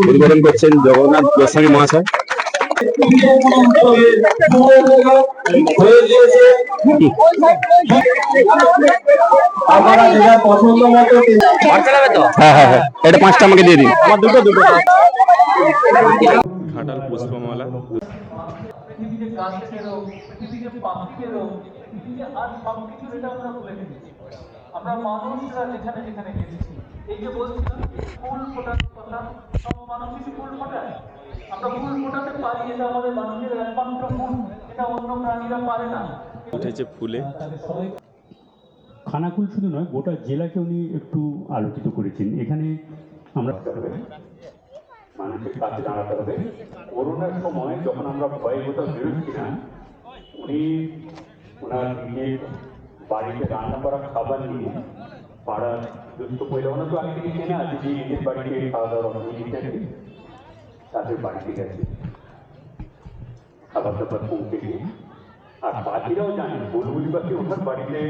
উদ্বোধন করছেন জগন্নাথ গোস্বামী মহাশয়। হয়ে হ্যাঁ হ্যাঁ হ্যাঁ এটা পাঁচটা আমাকে দিয়ে দিন। আমার দুটো দুটো। ঘাটাল পুষ্পমালা। আমরা মানুষরা যেখানে যেখানে গেছি এই যে বলছিলাম ফুল ফোটানোর কথা সব মানুষই ফুল ফোটায়। আমরা ফুল ফোটাতে পারি এটা আমাদের মানুষের একমাত্র গুণ এটা অন্য প্রাণীরা পারে না। উঠেছে ফুলে। খানাকুল শুধু নয় গোটা জেলাকে উনি একটু আলোকিত করেছেন। এখানে আমরা মানুষের কাছে দাঁড়াতে হবে করোনার সময় যখন আমরা ভয়ে কোথাও বেরোচ্ছিলাম উনি ওনার নিজের বাড়িতে রান্না করা খাবার নিয়ে পাড়ার দুস্থ ওনার তো আগে থেকে চেনা আছে যে নিজের বাড়িতে খাওয়া অনুমতি আছে তাদের বাড়িতে গেছে খাবার দাবার পৌঁছে দিয়ে আর বাকিরাও জানেন বুলবুলি পাখি ওনার বাড়িতে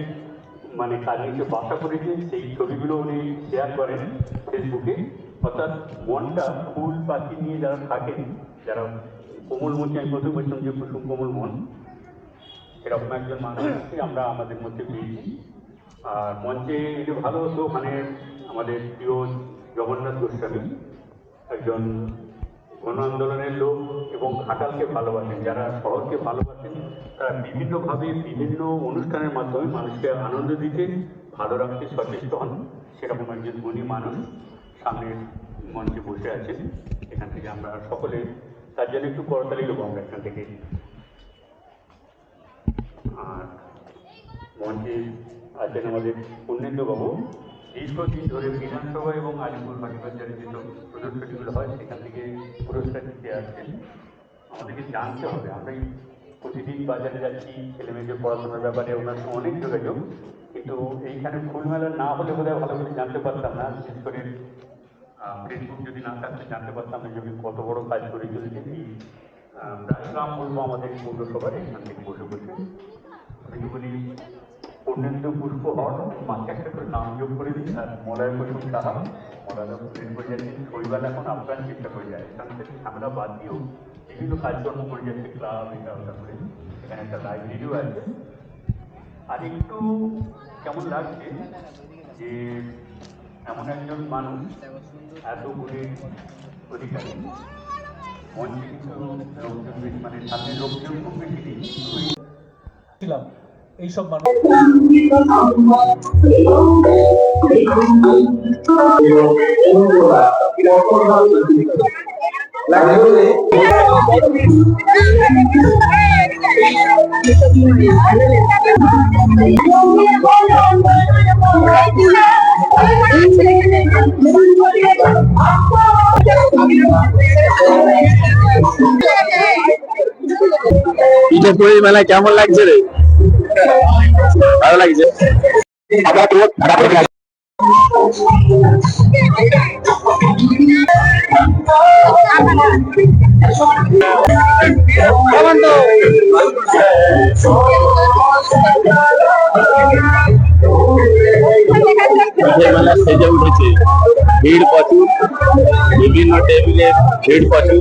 মানে কাজ বাসা করেছে, সেই ছবিগুলো উনি শেয়ার করেন ফেসবুকে অর্থাৎ মনটা ফুল পাখি নিয়ে যারা থাকেন, যারা কোমল মনকে আমি প্রথমে বলছিলাম যে কুসুম কোমল মন এরকম একজন মানুষকে আমরা আমাদের মধ্যে পেয়েছি। আর মঞ্চে এলে ভালো হতো মানে আমাদের প্রিয় জগন্নাথ গোস্বামী, একজন গণ আন্দোলনের লোক এবং ঘাটালকে ভালোবাসেন। যারা শহরকে ভালোবাসেন, তারা বিভিন্নভাবে বিভিন্ন অনুষ্ঠানের মাধ্যমে মানুষকে আনন্দ দিতে ভালো রাখতে সচেষ্ট হন। সেরকম একজন গুণী মানুষ সামনে মঞ্চে বসে আছেন। এখান থেকে আমরা সকলে, তার জন্য একটু করতালি দেবো আমরা এখান থেকে। আর মঞ্চে আছেন আমাদের বাবু দীর্ঘদিন ধরে বিধানসভা এবং আলিপুর বাটিবাজারে যে প্রদর্শনীগুলো হয়, সেখান থেকে পুরস্কার দিতে আসছেন। আমাদেরকে জানতে হবে, আমরা প্রতিদিন বাজারে যাচ্ছি ছেলে মেয়েদের পড়াশোনার ব্যাপারে ওনার সঙ্গে অনেক যোগাযোগ। কিন্তু এইখানে ফুলমেলা না হলে বোধ ভালো করে জানতে পারতাম না। বিশেষ করে ফেসবুক যদি না থাকতে, জানতে পারতাম না যে কত বড় কাজ করে চলেছে এই রাজগ্রাম বলব আমাদের পৌরসভার এখান থেকে বসে বসে। আমি বলি পূর্ণেন্দু পুষ্প হর মাকে একটা করে নাম যোগ করে দিন আর মলয় কুসুম সাহা, মলয় প্রেম করে যাচ্ছে শৈবাল এখন আপ্রাণ চেষ্টা করে যায় এখান থেকে ঝামেলা বাদ দিয়েও বিভিন্ন কাজকর্ম করে যাচ্ছে ক্লাব, এটা ওটা করে, এখানে একটা লাইব্রেরিও আছে। আর একটু কেমন লাগছে যে এমন একজন মানুষ এত গুণের অধিকারী মঞ্চে কিছু লোকজন মানে সামনে লোকজন খুব বেশি ছিলাম। এইসব মানুষ কেমন লাগছে রে? ভালো লাগছে। সেজে উঠেছে। ভিড় প্রচুর বিভিন্ন টেবিলে ভিড় প্রচুর।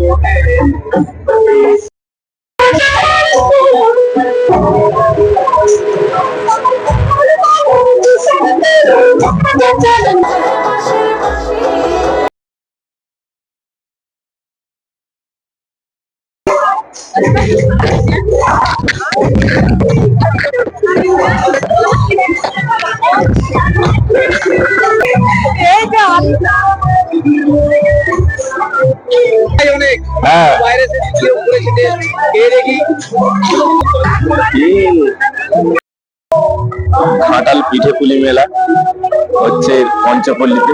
হ্যাঁ। ঘাটাল পিঠে পুলি মেলা। হচ্ছে পঞ্চপল্লীতে।